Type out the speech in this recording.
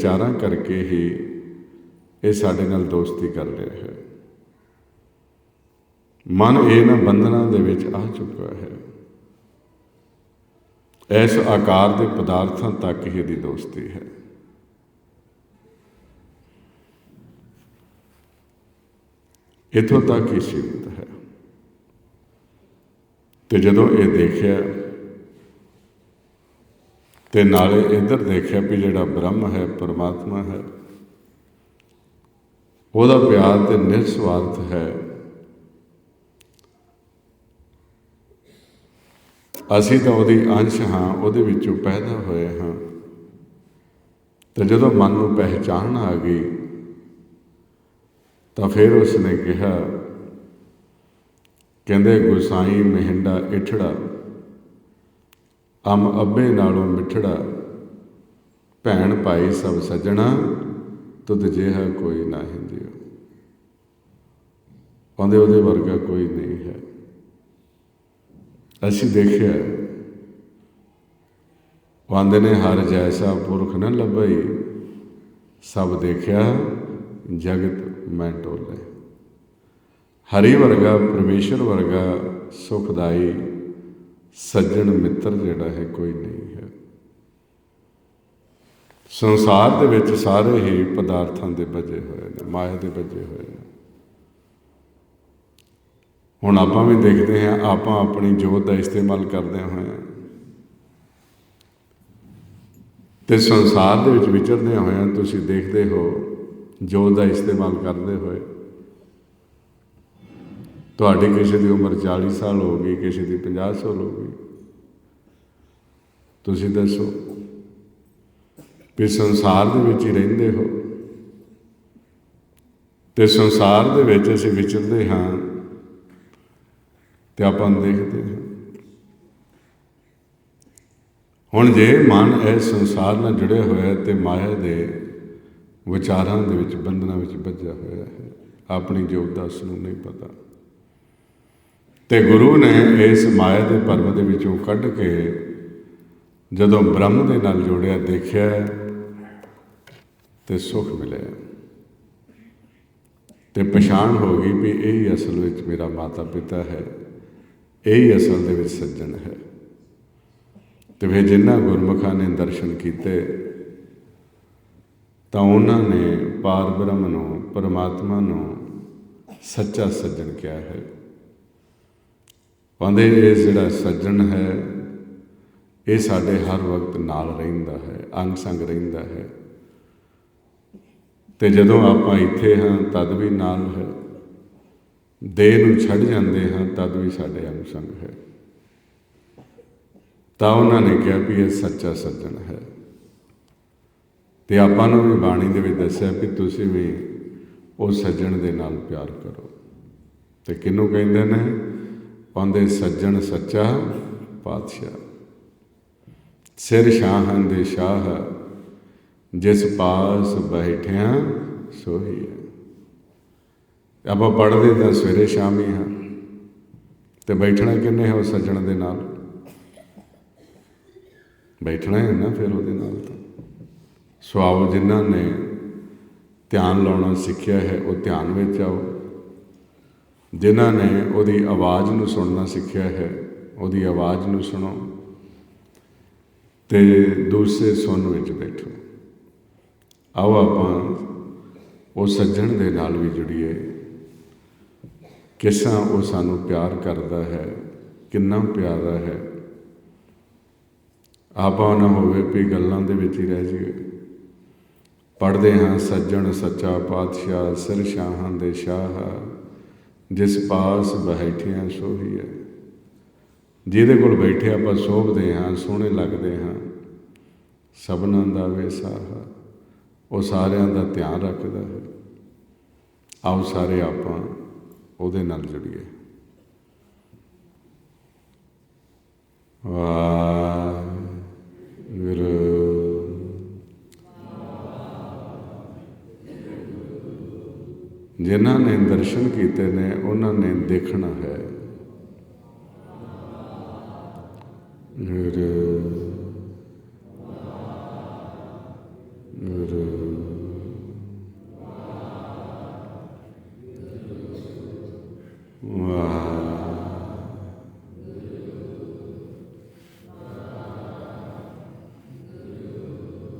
ਵਿਚਾਰਾਂ ਕਰਕੇ ਹੀ ਇਹ ਸਾਡੇ ਨਾਲ ਦੋਸਤੀ ਕਰ ਰਿਹਾ ਹੈ। ਮਨ ਇਹਨਾਂ ਬੰਧਨਾਂ ਦੇ ਵਿੱਚ ਆ ਚੁੱਕਾ ਹੈ। ਇਸ ਆਕਾਰ ਦੇ ਪਦਾਰਥਾਂ ਤੱਕ ਹੀ ਇਹਦੀ ਦੋਸਤੀ ਹੈ। ਇਥੋਂ ਤੱਕ ਹੀ ਸੀਮਿਤ ਹੈ। ਤੇ ਜਦੋਂ ਇਹ ਦੇਖਿਆ ਤੇ ਨਾਲੇ ਇੱਧਰ ਦੇਖਿਆ ਵੀ ਜਿਹੜਾ ਬ੍ਰਹਮ ਹੈ, ਪਰਮਾਤਮਾ ਹੈ, ਉਹਦਾ ਪਿਆਰ ਤੇ ਨਿਰਸਵਾਰਥ ਹੈ। ਅਸੀਂ ਤਾਂ ਉਹਦੀ ਅੰਸ਼ ਹਾਂ, ਉਹਦੇ ਵਿੱਚੋਂ ਪੈਦਾ ਹੋਏ ਹਾਂ। ਤੇ ਜਦੋਂ ਮਨ ਨੂੰ ਪਹਿਚਾਣ ਆ ਗਈ, ਤਾਂ ਫਿਰ ਉਸਨੇ ਕਿਹਾ, ਕਹਿੰਦੇ ਗੁਸਾਈ ਮਹਿੰਡਾ ਇਠੜਾ। ਅਮ ਅੱਬੇ ਨਾਲੋਂ ਮਿੱਠੜਾ ਭੈਣ ਭਾਈ ਸਭ ਸੱਜਣਾ, ਤੁਧ ਜਿਹਾ ਕੋਈ ਨਾ ਹਿੰਦਿਓ ਕਹਿੰਦੇ ਉਹਦੇ ਵਰਗਾ ਕੋਈ ਨਹੀਂ ਹੈ। ਅਸੀਂ ਦੇਖਿਆ ਵਾਂਦੇ ਨੇ, ਹਰ ਜੈਸਾ ਪੁਰਖ ਨ ਲੱਭਈ। ਸਭ ਦੇਖਿਆ, ਜਗਤ ਮੈਂ ਟੋਲੇ। ਹਰੀ ਵਰਗਾ ਪਰਮੇਸ਼ਰ ਵਰਗਾ, ਸੁਖਦਾਈ ਸੱਜਣ ਮਿੱਤਰ ਜਿਹੜਾ ਹੈ ਕੋਈ ਨਹੀਂ ਹੈ। ਸੰਸਾਰ ਦੇ ਵਿੱਚ ਸਾਰੇ ਹੀ ਪਦਾਰਥਾਂ ਦੇ ਬਜੇ ਹੋਏ ਨੇ, ਮਾਇਆ ਦੇ ਬਜੇ ਹੋਏ ਨੇ। ਹੁਣ ਆਪਾਂ ਵੀ ਦੇਖਦੇ ਹਾਂ, ਆਪਾਂ ਆਪਣੀ ਜੋਤ ਦਾ ਇਸਤੇਮਾਲ ਕਰਦੇ ਹੋਏ ਹਾਂ। ਤੇ ਸੰਸਾਰ ਦੇ ਵਿੱਚ ਵਿਚਰਦੇ ਹੋਏ ਤੁਸੀਂ ਦੇਖਦੇ ਹੋ ਜੋਤ ਦਾ ਇਸਤੇਮਾਲ ਕਰਦੇ ਹੋਏ ਤੁਹਾਡੀ ਕਿਸੇ ਦੀ ਉਮਰ 40 ਸਾਲ ਹੋ ਗਈ, ਕਿਸੇ ਦੀ 50 ਸਾਲ ਹੋ ਗਈ। ਤੁਸੀਂ ਦੱਸੋ ਵੀ ਸੰਸਾਰ ਦੇ ਵਿੱਚ ਹੀ ਰਹਿੰਦੇ ਹੋ ਤੇ ਸੰਸਾਰ ਦੇ ਵਿੱਚ ਅਸੀਂ ਵਿਚਰਦੇ ਹਾਂ ਤੇ ਆਪਾਂ ਨੂੰ ਦੇਖਦੇ ਹਾਂ। ਹੁਣ ਜੇ ਮਨ ਇਸ ਸੰਸਾਰ ਨਾਲ ਜੁੜਿਆ ਹੋਇਆ ਹੈ ਤੇ ਮਾਇਆ ਦੇ ਵਿਚਾਰਾਂ ਦੇ ਵਿੱਚ, ਬੰਧਨਾਂ ਵਿੱਚ ਵੱਜਿਆ ਹੋਇਆ ਹੈ, ਆਪਣੀ ਜੋਤ ਦਾ ਉਸ ਨੂੰ ਨਹੀਂ ਪਤਾ। ਤੇ ਗੁਰੂ ਨੇ ਇਸ ਮਾਇਆ ਦੇ ਭਰਮ ਦੇ ਵਿੱਚੋਂ ਕੱਢ ਕੇ ਜਦੋਂ ਬ੍ਰਹਮ ਦੇ ਨਾਲ ਜੋੜਿਆ, ਦੇਖਿਆ ਤੇ ਸੁਖ ਮਿਲਿਆ। ਤੇ ਪਛਾਣ ਹੋ ਗਈ ਵੀ ਇਹ ਹੀ ਅਸਲ ਵਿੱਚ ਮੇਰਾ ਮਾਤਾ ਪਿਤਾ ਹੈ, ਇਹ ਹੀ ਅਸਲ ਦੇ ਵਿੱਚ ਸੱਜਣ ਹੈ। ਤੇ ਫਿਰ ਜਿਨ੍ਹਾਂ ਗੁਰਮੁਖਾਂ ਨੇ ਦਰਸ਼ਨ ਕੀਤੇ, ਤਾਂ ਉਹਨਾਂ ਨੇ ਪਾਰ ਬ੍ਰਹਮ ਨੂੰ, ਪਰਮਾਤਮਾ ਨੂੰ ਸੱਚਾ ਸੱਜਣ ਕਿਹਾ ਹੈ। ਕਹਿੰਦੇ ਇਹ ਜਿਹੜਾ ਸੱਜਣ ਹੈ, ਇਹ ਸਾਡੇ ਹਰ ਵਕਤ ਨਾਲ ਰਹਿੰਦਾ ਹੈ, ਅੰਗ ਸੰਗ ਰਹਿੰਦਾ ਹੈ। ਤੇ ਜਦੋਂ ਆਪਾਂ ਇੱਥੇ ਹਾਂ, ਤਦ ਵੀ ਨਾਲ ਹੈ। ਦੇਹ ਨੂੰ ਛੱਡ ਜਾਂਦੇ ਹਾਂ, ਤਦ ਵੀ ਸਾਡੇ ਅੰਗ ਸੰਗ ਹੈ। ਤਾਂ ਉਹਨਾਂ ਨੇ ਕਿਹਾ ਵੀ ਇਹ ਸੱਚਾ ਸੱਜਣ ਹੈ। ਤੇ ਆਪਾਂ ਨੂੰ ਵੀ ਬਾਣੀ ਦੇ ਵਿੱਚ ਦੱਸਿਆ ਵੀ ਤੁਸੀਂ ਵੀ ਉਹ ਸੱਜਣ ਦੇ ਨਾਲ ਪਿਆਰ ਕਰੋ। ਤੇ ਕਿਹਨੂੰ ਕਹਿੰਦੇ ਨੇ? ਪਾਉਂਦੇ ਸੱਜਣ ਸੱਚਾ ਪਾਤਸ਼ਾਹ। ਸਿਰ ਸ਼ਾਹਾਂ ਦੇ ਸ਼ਾਹ, ਜਿਸ ਪਾਸ ਬੈਠਿਆ ਸੋਹੀ ਆਪਾਂ ਪੜ੍ਹਦੇ ਤਾਂ ਸਵੇਰੇ ਸ਼ਾਮੀ ਹਾਂ, ਤੇ ਬੈਠਣਾ ਕਿੰਨੇ ਹੈ ਉਹ ਸੱਜਣ ਦੇ ਨਾਲ? ਬੈਠਣਾ ਹੈ ਨਾ ਫਿਰ ਉਹਦੇ ਨਾਲ ਤਾਂ। ਸੁਆਵ ਜਿਨ੍ਹਾਂ ਨੇ ਧਿਆਨ ਲਾਉਣਾ ਸਿੱਖਿਆ ਹੈ, ਉਹ ਧਿਆਨ ਵਿੱਚ ਆਓ। ਜਿਨ੍ਹਾਂ ਨੇ ਉਹਦੀ ਆਵਾਜ਼ ਨੂੰ ਸੁਣਨਾ ਸਿੱਖਿਆ ਹੈ, ਉਹਦੀ ਆਵਾਜ਼ ਨੂੰ ਸੁਣੋ ਤੇ ਦੂਸਰੇ ਸੁਣ ਵਿੱਚ ਬੈਠੋ। ਆਓ ਆਪਾਂ ਉਹ ਸੱਜਣ ਦੇ ਨਾਲ ਵੀ ਜੁੜੀਏ। ਕਿਸਾਂ ਉਹ ਸਾਨੂੰ ਪਿਆਰ ਕਰਦਾ ਹੈ, ਕਿੰਨਾ ਪਿਆਰਾ ਹੈ। ਆਪਾਂ ਨਾ ਹੋਵੇ ਵੀ ਗੱਲਾਂ ਦੇ ਵਿੱਚ ਹੀ ਰਹਿ ਜਾਈਏ। ਪੜ੍ਹਦੇ ਹਾਂ ਸੱਜਣ ਸੱਚਾ ਪਾਤਸ਼ਾਹ, ਸਿਰ ਸ਼ਾਹਾਂ ਦੇ ਸ਼ਾਹ। ਜਿਸ ਪਾਸ ਬੈਠਿਆ ਸੋਹੀ ਹੈ। ਜਿਹਦੇ ਕੋਲ ਬੈਠੇ ਆਪਾਂ ਸੋਭਦੇ ਹਾਂ, ਸੋਹਣੇ ਲੱਗਦੇ ਹਾਂ। ਸਭਨਾਂ ਦਾ ਵੇਸਾ ਉਹ ਸਾਰਿਆਂ ਦਾ ਧਿਆਨ ਰੱਖਦਾ ਹੈ। ਆਓ ਸਾਰੇ ਆਪਾਂ ਉਹਦੇ ਨਾਲ ਜੁੜੀਏ। ਵਾਹਿਗੁਰੂ ਜਿਨ੍ਹਾਂ ਨੇ ਦਰਸ਼ਨ ਕੀਤੇ ਨੇ ਉਹਨਾਂ ਨੇ ਦੇਖਣਾ ਹੈ।